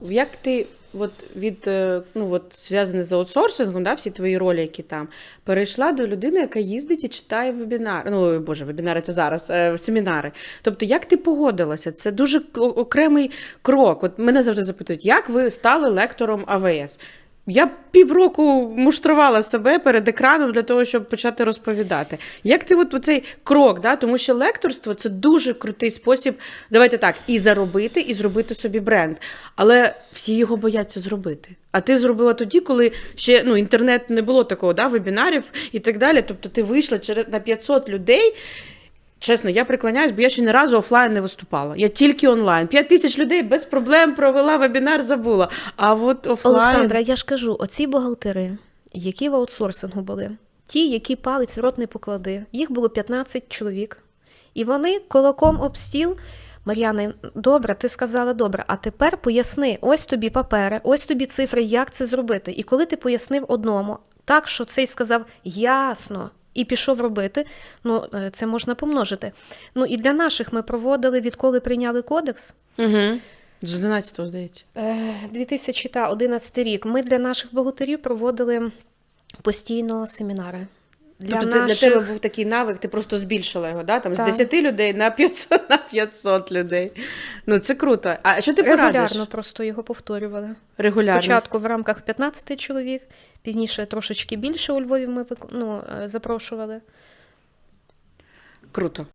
Як ти от від е, ну от зв'язане з аутсорсингом, да, всі твої ролі, які там, перейшла до людини, яка їздить і читає вебінари. Ну боже, вебінари це зараз, е, семінари. Тобто, як ти погодилася? Це дуже окремий крок. От мене завжди запитують, як ви стали лектором АВС? Я півроку муштрувала себе перед екраном для того, щоб почати розповідати. Як ти от цей крок, да? тому що лекторство це дуже крутий спосіб, давайте так, і заробити, і зробити собі бренд. Але всі його бояться зробити. А ти зробила тоді, коли ще ну, інтернет не було такого, да, вебінарів і так далі. Тобто ти вийшла через на 500 людей. Чесно, я приклоняюсь, бо я ще ні разу офлайн не виступала. Я тільки онлайн. 5 тисяч людей без проблем провела вебінар, забула. А от офлайн. Олександра, я ж кажу, оці бухгалтери, які в аутсорсингу були, ті, які палець в рот не поклади, їх було 15 чоловік. І вони кулаком об стіл. Мар'яна, добре, ти сказала добре. А тепер поясни: ось тобі папери, ось тобі цифри, як це зробити. І коли ти пояснив одному, так що цей сказав ясно. І пішов робити, ну е, це можна помножити. Ну і для наших ми проводили, відколи прийняли кодекс. Угу. З 11-го, здається. Е, 2011 рік ми для наших бухгалтерів проводили постійно семінари. Для тобто ти- наших... для тебе був такий навик, ти просто збільшила його, да? Там, з 10 людей на 500, на 500 людей. Ну, це круто. А що ти порадиш? регулярно просто його повторювали. Регулярно. Спочатку в рамках 15 чоловік, пізніше трошечки більше у Львові ми ну, е, запрошували. Круто.